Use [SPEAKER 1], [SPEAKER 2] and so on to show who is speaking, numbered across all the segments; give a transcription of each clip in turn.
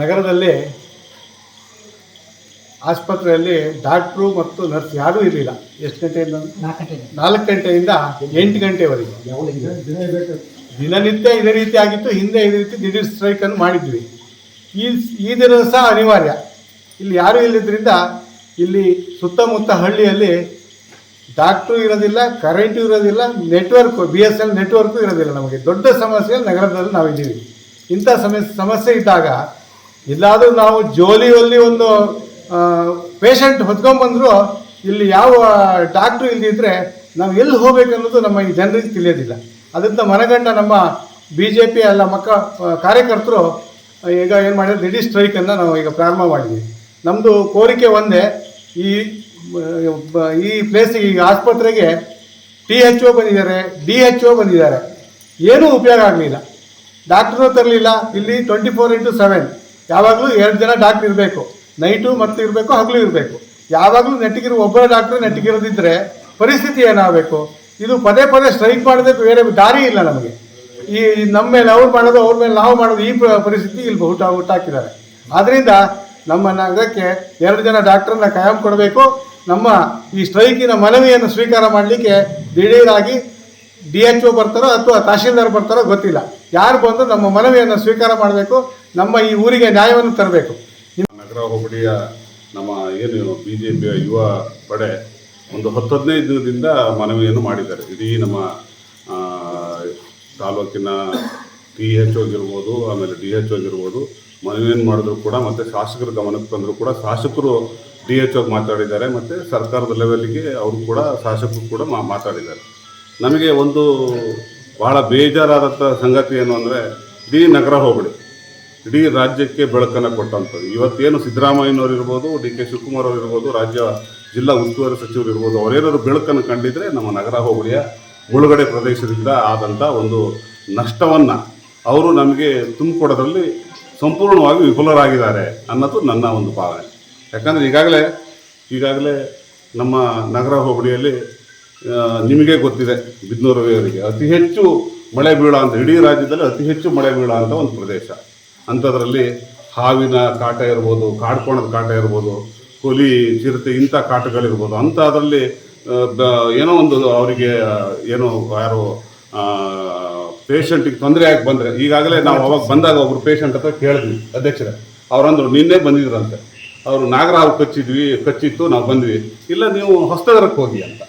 [SPEAKER 1] ನಗರದಲ್ಲಿ ಆಸ್ಪತ್ರೆಯಲ್ಲಿ ಡಾಕ್ಟ್ರು ಮತ್ತು ನರ್ಸ್ ಯಾರೂ ಇರಲಿಲ್ಲ. ಎಷ್ಟು ಗಂಟೆಯಿಂದ? ನಾಲ್ಕು ಗಂಟೆಯಿಂದ. ಎಂಟು ಗಂಟೆವರೆಗೆ. ದಿನನಿತ್ಯ ಇದೇ ರೀತಿ ಆಗಿತ್ತು ಹಿಂದೆ ಇದೇ ರೀತಿ ದಿಢೀರ್ ಸ್ಟ್ರೈಕನ್ನು ಮಾಡಿದ್ವಿ. ಈ ಈ ದಿನ ಸಹ ಅನಿವಾರ್ಯ. ಇಲ್ಲಿ ಯಾರೂ ಇಲ್ಲದ್ರಿಂದ ಇಲ್ಲಿ ಸುತ್ತಮುತ್ತ ಹಳ್ಳಿಯಲ್ಲಿ ಡಾಕ್ಟ್ರು ಇರೋದಿಲ್ಲ ಕರೆಂಟು ಇರೋದಿಲ್ಲ network B S L network ಇರೋದಿಲ್ಲ ನಮಗೆ. ದೊಡ್ಡ ಸಮಸ್ಯೆ ನಗರದಲ್ಲಿ ನಾವಿದ್ದೀವಿ. ಇಂಥ ಸಮಸ್ಯೆ ಸಮಸ್ಯೆ ಇದ್ದಾಗ ಎಲ್ಲಾದರೂ ನಾವು ಜೋಲಿಯಲ್ಲಿ ಒಂದು ಪೇಷಂಟ್ ಹೊತ್ಕೊಂಡ್ಬಂದ್ರು ಇಲ್ಲಿ ಯಾವ ಡಾಕ್ಟ್ರು ಇಲ್ಲದಿದ್ದರೆ ನಾವು ಎಲ್ಲಿ ಹೋಗ್ಬೇಕು ಅನ್ನೋದು ನಮ್ಮ ಈ ಜನರಿಗೆ ತಿಳಿಯೋದಿಲ್ಲ. ಅದರಿಂದ ಮನಗಂಡ ನಮ್ಮ ಬಿ ಜೆ ಪಿ ಎಲ್ಲ ಮಕ್ಕ ಕಾರ್ಯಕರ್ತರು ಈಗ ಏನು ಮಾಡಿದ್ರೆ ದಿಢೀರ್ ಸ್ಟ್ರೈಕನ್ನು ನಾವು ಈಗ ಪ್ರಾರಂಭ ಮಾಡಿದ್ವಿ. ನಮ್ಮದು ಕೋರಿಕೆ ಒಂದೇ, ಈ ಈ ಪ್ಲೇಸಿಗೆ ಈಗ ಆಸ್ಪತ್ರೆಗೆ ಟಿ ಎಚ್ ಒ ಬಂದಿದ್ದಾರೆ, ಡಿ ಎಚ್ ಒ ಬಂದಿದ್ದಾರೆ. ಏನೂ ಉಪಯೋಗ ಆಗಲಿಲ್ಲ. ಡಾಕ್ಟ್ರು ತರಲಿಲ್ಲ, ಇಲ್ಲಿ ಟ್ವೆಂಟಿ ಫೋರ್ ಇಂಟು ಸೆವೆನ್ ಯಾವಾಗಲೂ ಎರಡು ಜನ ಡಾಕ್ಟ್ರ್ ಇರಬೇಕು. ನೈಟು ಮತ್ತು ಇರಬೇಕು, ಹಗಲು ಇರಬೇಕು. ಯಾವಾಗಲೂ ನೆಟ್ಟಿಗಿರೋ ಒಬ್ಬರ ಡಾಕ್ಟ್ರು ನೆಟ್ಟಿಗಿರೋದಿದ್ದರೆ ಪರಿಸ್ಥಿತಿ ಏನಾಗಬೇಕು? ಇದು ಪದೇ ಪದೇ ಸ್ಟ್ರೈಕ್ ಮಾಡಿದ್ರೆ ಬೇರೆ ದಾರಿ ಇಲ್ಲ ನಮಗೆ. ಈ ನಮ್ಮ ಮೇಲೆ ಅವ್ರು ಮಾಡೋದು, ಅವ್ರ ಮೇಲೆ ನಾವು ಮಾಡೋದು ಈ ಪರಿಸ್ಥಿತಿ ಇಲ್ಲಿ ಹುಟ್ಟ ಹುಟ್ಟಾಕಿದ್ದಾರೆ. ಆದ್ದರಿಂದ ನಮ್ಮ ನಗರಕ್ಕೆ ಎರಡು ಜನ ಡಾಕ್ಟ್ರನ್ನ ಕಾಯಂ ಕೊಡಬೇಕು. ನಮ್ಮ ಈ ಸ್ಟ್ರೈಕಿನ ಮನವಿಯನ್ನು ಸ್ವೀಕಾರ ಮಾಡಲಿಕ್ಕೆ ದಿಢೀರಾಗಿ ಡಿ ಎಚ್ ಒ ಬರ್ತಾರೋ ಅಥವಾ ತಹಶೀಲ್ದಾರ್ ಬರ್ತಾರೋ ಗೊತ್ತಿಲ್ಲ. ಯಾರು ಬಂದು ನಮ್ಮ ಮನವಿಯನ್ನು ಸ್ವೀಕಾರ ಮಾಡಬೇಕು. ನಮ್ಮ ಈ ಊರಿಗೆ ನ್ಯಾಯವನ್ನು ತರಬೇಕು.
[SPEAKER 2] ನಗರ ಹೋಬಳಿಯ ನಮ್ಮ ಏನು ಬಿ ಜೆ ಪಿಯ ಯುವ ಪಡೆ ಒಂದು ಹತ್ತು ಹದಿನೈದು ದಿನದಿಂದ ಮನವಿಯನ್ನು ಮಾಡಿದ್ದಾರೆ. ಇಡೀ ನಮ್ಮ ತಾಲೂಕಿನ ಟಿ ಎಚ್ ಆಗಿರ್ಬೋದು ಆಮೇಲೆ ಡಿ ಎಚ್ ಆಗಿರ್ಬೋದು ಮನವಿಯನ್ನು ಮಾಡಿದ್ರು ಕೂಡ ಮತ್ತು ಶಾಸಕರ ಗಮನಕ್ಕೆ ತಂದರೂ ಕೂಡ ಶಾಸಕರು ಡಿ ಎಚ್ ಓಗೆ ಮಾತಾಡಿದ್ದಾರೆ ಮತ್ತು ಸರ್ಕಾರದ ಲೆವೆಲ್ಗೆ ಅವರು ಕೂಡ, ಶಾಸಕರು ಕೂಡ ಮಾತಾಡಿದ್ದಾರೆ. ನಮಗೆ ಒಂದು ಭಾಳ ಬೇಜಾರಾದಂಥ ಸಂಗತಿ ಏನು ಅಂದರೆ ಇಡೀ ನಗರ ಹೋಬಳಿ ಇಡೀ ರಾಜ್ಯಕ್ಕೆ ಬೆಳಕನ್ನು ಕೊಟ್ಟಂಥದ್ದು. ಇವತ್ತೇನು ಸಿದ್ದರಾಮಯ್ಯನವರು ಇರ್ಬೋದು, ಡಿ ಕೆ ಶಿವಕುಮಾರ್ ಅವರು ಇರ್ಬೋದು, ರಾಜ್ಯ ಜಿಲ್ಲಾ ಉಸ್ತುವಾರಿ ಸಚಿವರು ಇರ್ಬೋದು, ಅವರೇನಾದ್ರು ಬೆಳಕನ್ನು ಕಂಡಿದ್ರೆ ನಮ್ಮ ನಗರ ಹೋಬಳಿಯ ಮುಳುಗಡೆ ಪ್ರದೇಶದಿಂದ ಆದಂಥ ಒಂದು ನಷ್ಟವನ್ನು ಅವರು ನಮಗೆ ತುಂಬಿಕೊಡೋದ್ರಲ್ಲಿ ಸಂಪೂರ್ಣವಾಗಿ ವಿಫಲರಾಗಿದ್ದಾರೆ ಅನ್ನೋದು ನನ್ನ ಒಂದು ಭಾವನೆ. ಯಾಕಂದರೆ ಈಗಾಗಲೇ ಈಗಾಗಲೇ ನಮ್ಮ ನಗರ ಹೋಬಳಿಯಲ್ಲಿ ನಿಮಗೆ ಗೊತ್ತಿದೆ ಬಿದ್ನೂರವರಿಗೆ ಅತಿ ಹೆಚ್ಚು ಮಳೆ ಬೀಳೋ ಅಂತ, ಇಡೀ ರಾಜ್ಯದಲ್ಲಿ ಅತಿ ಹೆಚ್ಚು ಮಳೆ ಬೀಳೋ ಅಂತ ಒಂದು ಪ್ರದೇಶ. ಅಂಥದ್ರಲ್ಲಿ ಹಾವಿನ ಕಾಟ ಇರ್ಬೋದು ಕಾಡ್ಕೋಣದ ಕಾಟ ಇರ್ಬೋದು, ಹುಲಿ, ಚಿರತೆ ಇಂಥ ಕಾಟಗಳಿರ್ಬೋದು ಅಂಥ ಅದರಲ್ಲಿ ಏನೋ ಒಂದು ಅವರಿಗೆ ಏನೋ ಯಾರು ಪೇಷಂಟಿಗೆ ತೊಂದರೆ ಆಗಿ ಬಂದರೆ, ಈಗಾಗಲೇ ನಾವು ಅವಾಗ ಬಂದಾಗ ಒಬ್ಬರು ಪೇಷಂಟ್ ಹತ್ರ ಕೇಳಿದ್ವಿ, ಅಧ್ಯಕ್ಷರೇ. ಅವರಂದ್ರು, ನಿನ್ನೆ ಬಂದಿದ್ರಂತೆ. ಅವರು ನಾಗರಹಾವು ಕಚ್ಚಿದ್ವಿ, ಕಚ್ಚಿತ್ತು, ನಾವು ಬಂದ್ವಿ. ಇಲ್ಲ, ನೀವು ಹೊಸನಗರಕ್ಕೆ ಹೋಗಿ ಅಂತ.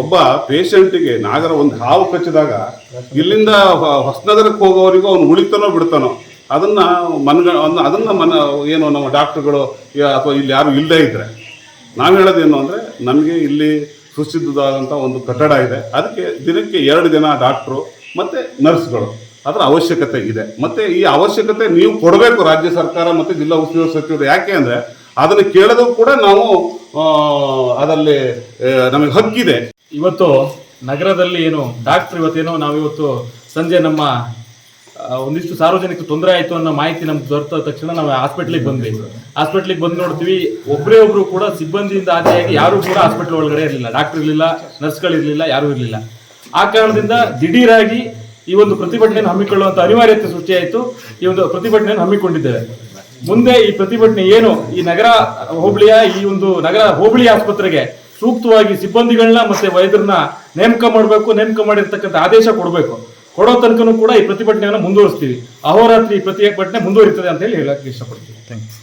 [SPEAKER 2] ಒಬ್ಬ ಪೇಷಂಟಿಗೆ ನಾಗರ ಒಂದು ಹಾವು ಕಚ್ಚಿದಾಗ, ಇಲ್ಲಿಂದ ಹೊಸನಗರಕ್ಕೆ ಹೋಗೋವರಿಗೂ ಅವ್ನು ಉಳಿತಾನೋ ಬಿಡ್ತಾನೋ? ಅದನ್ನ ಮನ್ಗ ಅದ್ನ- ಅದನ್ನ ಮನ ಏನು ನಮ್ಮ ಡಾಕ್ಟ್ರುಗಳು ಅಥವಾ ಇಲ್ಲಿ ಯಾರು ಇಲ್ಲದೇ ಇದ್ರೆ. ನಾವು ಹೇಳೋದೇನು ಅಂದರೆ, ನಮಗೆ ಇಲ್ಲಿ ಸುಸಿದ್ಧವಾದಂಥ ಒಂದು ಕಟ್ಟಡ ಇದೆ. ಅದಕ್ಕೆ ದಿನಕ್ಕೆ ಎರಡು ದಿನ ಡಾಕ್ಟ್ರು ಮತ್ತು ನರ್ಸ್ಗಳು. ಅದರ ಅವಶ್ಯಕತೆ ಇದೆ. ಮತ್ತು ಈ ಅವಶ್ಯಕತೆ ನೀವು ಕೊಡಬೇಕು ರಾಜ್ಯ ಸರ್ಕಾರ ಮತ್ತು ಜಿಲ್ಲಾ ಉಸ್ತುವಾರಿ ಸಚಿವರು. ಯಾಕೆ ಅಂದರೆ, ಅದನ್ನು ಕೇಳೋದು ಕೂಡ ನಾವು ಅದರಲ್ಲಿ ನಮಗೆ ಹಕ್ಕಿದೆ.
[SPEAKER 3] ಇವತ್ತು ನಗರದಲ್ಲಿ ಏನು, ಡಾಕ್ಟರ್ ಇವತ್ತೇನೋ ನಾವಿವತ್ತು ಸಂಜೆ ನಮ್ಮ ಒಂದಿಷ್ಟು ಸಾರ್ವಜನಿಕ ತೊಂದರೆ ಆಯಿತು ಅನ್ನೋ ಮಾಹಿತಿ ನಮ್ಗೆ ದೊರೆತ ತಕ್ಷಣ ನಾವು ಹಾಸ್ಪಿಟ್ಲಿಗೆ ಬಂದ್ವಿ. ಹಾಸ್ಪಿಟ್ಲಿಗೆ ಬಂದು ನೋಡ್ತೀವಿ ಒಬ್ಬರೇ ಒಬ್ರು ಕೂಡ ಸಿಬ್ಬಂದಿಯಿಂದ ಆದಿಯಾಗಿ ಯಾರು ಕೂಡ ಹಾಸ್ಪಿಟ್ಲ್ ಒಳಗಡೆ ಇರಲಿಲ್ಲ. ಡಾಕ್ಟರ್ ಇರಲಿಲ್ಲ ನರ್ಸ್ಗಳಿರಲಿಲ್ಲ ಯಾರೂ ಇರಲಿಲ್ಲ. ಆ ಕಾರಣದಿಂದ ದಿಢೀರಾಗಿ ಈ ಒಂದು ಪ್ರತಿಭಟನೆಯನ್ನು ಹಮ್ಮಿಕೊಳ್ಳುವಂತ ಅನಿವಾರ್ಯತೆ ಸೃಷ್ಟಿಯಾಯಿತು. ಈ ಒಂದು ಪ್ರತಿಭಟನೆಯನ್ನು ಹಮ್ಮಿಕೊಂಡಿದ್ದೇವೆ. ಮುಂದೆ ಈ ಪ್ರತಿಭಟನೆ ಏನು? ಈ ನಗರ ಹೋಬಳಿಯ, ಈ ಒಂದು ನಗರ ಹೋಬಳಿ ಆಸ್ಪತ್ರೆಗೆ ಸೂಕ್ತವಾಗಿ ಸಿಬ್ಬಂದಿಗಳನ್ನ ಮತ್ತೆ ವೈದ್ಯರನ್ನ ನೇಮಕ ಮಾಡಬೇಕು, ನೇಮಕ ಮಾಡಿರ್ತಕ್ಕಂಥ ಆದೇಶ ಕೊಡಬೇಕು. ಕೊಡೋ ತನಕನೂ ಕೂಡ ಈ ಪ್ರತಿಭಟನೆಯನ್ನು ಮುಂದುವರಿಸ್ತೀವಿ. ಅಹೋರಾತ್ರಿ ಈ ಪ್ರತಿಭಟನೆ ಮುಂದುವರಿತದೆ ಅಂತ ಹೇಳಿ ಹೇಳಕ್ಕೆ ಥ್ಯಾಂಕ್ ಯು